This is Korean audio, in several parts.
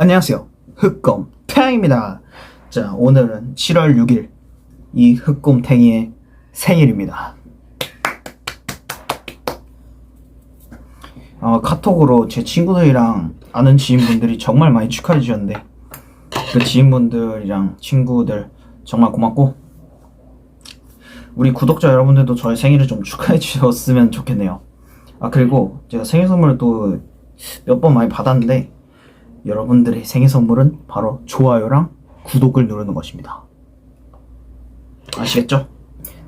안녕하세요. 흑검탱입니다. 자, 오늘은 7월 6일 이 흑곰탱이의 생일입니다. 어, 카톡으로 제 친구들이랑 아는 지인분들이 정말 많이 축하해 주셨는데 그 지인분들이랑 친구들 정말 고맙고 우리 구독자 여러분들도 저의 생일을 좀 축하해 주셨으면 좋겠네요. 아 그리고 제가 생일 선물을 또 몇 번 많이 받았는데 여러분들의 생일 선물은 바로 좋아요랑 구독을 누르는 것입니다. 아시겠죠?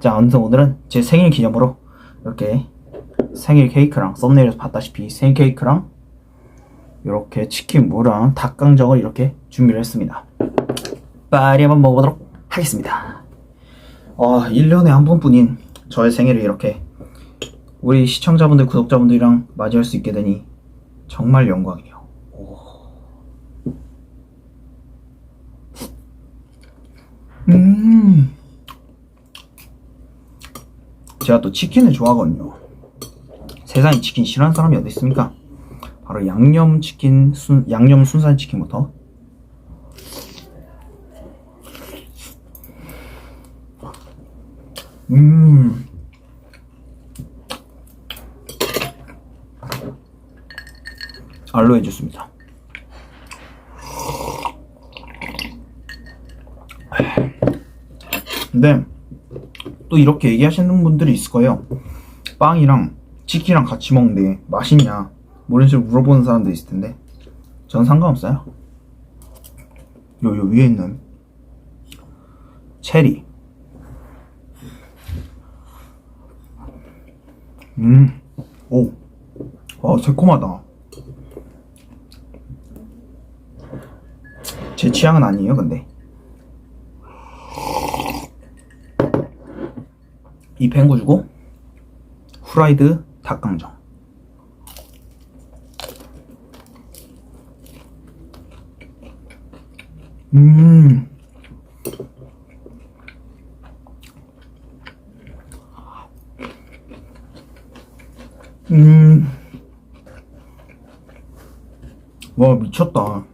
자, 아무튼 오늘은 제 생일 기념으로 이렇게 생일 케이크랑 썸네일에서 봤다시피 생일 케이크랑 이렇게 치킨 무랑 닭강정을 이렇게 준비를 했습니다. 빨리 한번 먹어보도록 하겠습니다. 어, 1년에 한 번뿐인 저의 생일을 이렇게 우리 시청자분들, 구독자분들이랑 맞이할 수 있게 되니 정말 영광이에요. 오. 음. 제가 또 치킨을 좋아하거든요. 세상에 치킨 싫어하는 사람이 어디 있습니까? 바로 양념 치킨, 순, 양념 순살 치킨부터. 음. 알로에 주스입니다. 근데 또 이렇게 얘기하시는 분들이 있을 거예요. 빵이랑 치킨이랑 같이 먹는데 맛있냐? 뭐 이런 식으로 물어보는 사람도 있을 텐데 전 상관없어요. 요, 요 위에 있는 체리. 음, 오, 와, 새콤하다. 제 취향은 아니에요, 근데. 이 뱅구 주고 후라이드 닭강정. 음. 음. 와, 미쳤다.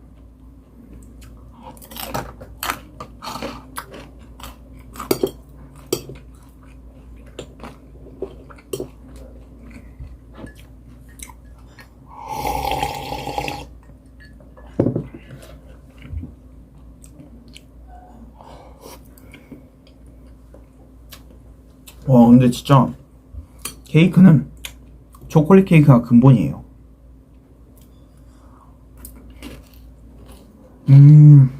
와, 근데 진짜 케이크는 초콜릿 케이크가 근본이에요. 음.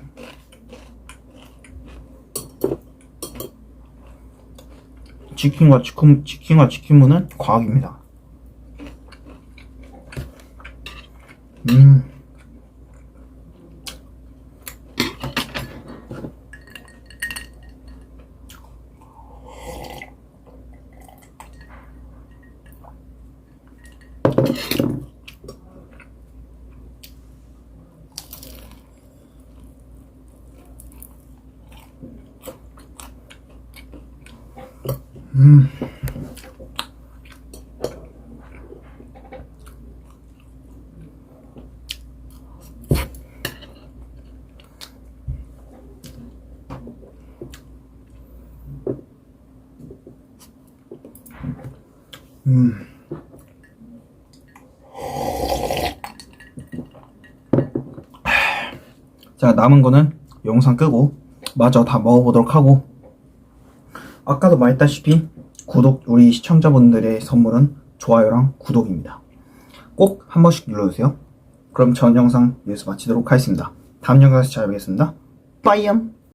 치킨과 치킨, 치킨과 치킨무는 과학입니다. 음. 음. 자, 남은 거는 영상 끄고 마저 다 먹어보도록 하고 아까도 말했다시피 구독 우리 시청자분들의 선물은 좋아요랑 구독입니다. 꼭 한 번씩 눌러주세요. 그럼 전 영상 여기서 마치도록 하겠습니다. 다음 영상에서 찾아뵙겠습니다. 빠이염